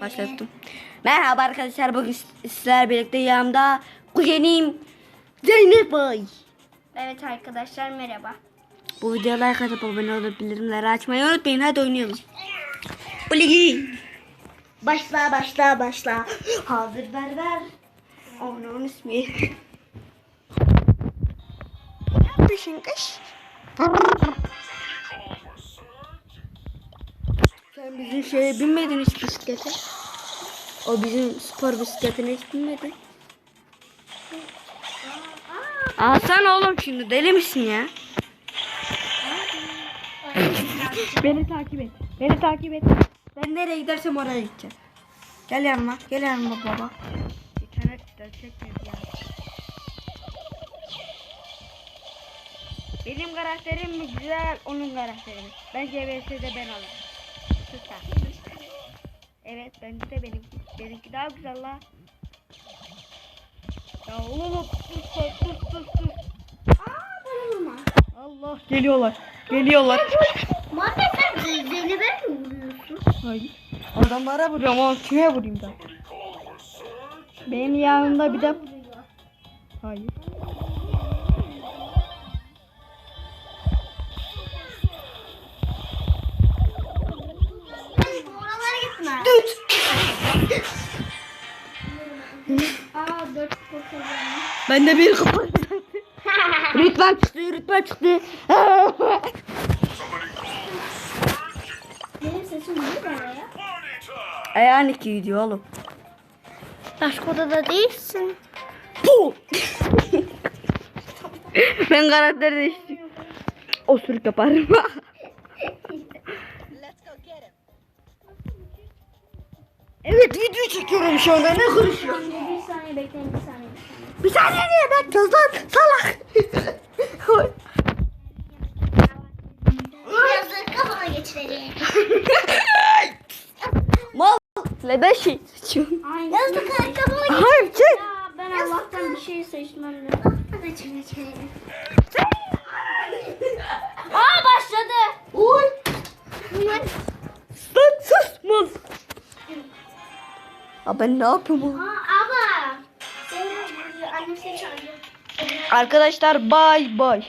Başlattım. Merhaba arkadaşlar bugün sizler birlikte yanımda kuzenim Zeynep Bay. Evet arkadaşlar merhaba. Bu videoya like atıp abone olup bildirimleri açmayı unutmayın. Hadi oynayalım. Uligi. Başla başla başla. Hazır ver ver. Onun ismi. Yapmışsın kış. Sen şeye binmedin hiç bisiklete. O bizim spor bisikletine hiç binmedin. Alsana oğlum şimdi deli misin ya? Beni takip et. Beni takip et. Ben nereye gidersem oraya gideceğim. Gel yanıma. Gel yanıma baba. İnternet çekmiyor ya. Benim karakterim mi güzel, onun karakteri mi? Bence VS'de ben alırım. Süper. Evet, bence de benimki. Benimki daha güzel la. Ya oğlum sus sus sus sus sus. Aa bana vurma. Allah geliyorlar. Geliyorlar. Muhammed sen Zeynep'e mi vuruyorsun? Hayır. Adamlara vuruyorum ama kime vurayım da? Benim yanımda bir de... Hayır. Gitme. Aa dört kurtardım. Ben de bir kafa. rütben çıktı, rütben çıktı. Benim sesim değil mi ya? Ayağın iki gidiyor oğlum. Başka odada değilsin. Puh! ben karakter değiştim. Osuruk yaparım. evet video çekiyorum şu anda ne konuşuyorsun? Bir saniye bekleyin bir saniye. Bir saniye niye bekliyoruz lan salak. Yazık kafana geçirelim. Mal. Neden şey seçiyorsun? Yazık kafana Hayır çek. Ya ben Allah'tan bir şey seçmem lazım. Geçelim geçelim. Aa Aa, ben ne yapıyorum? Aa abla. Senin annem seni çağırıyor. Arkadaşlar bay bay.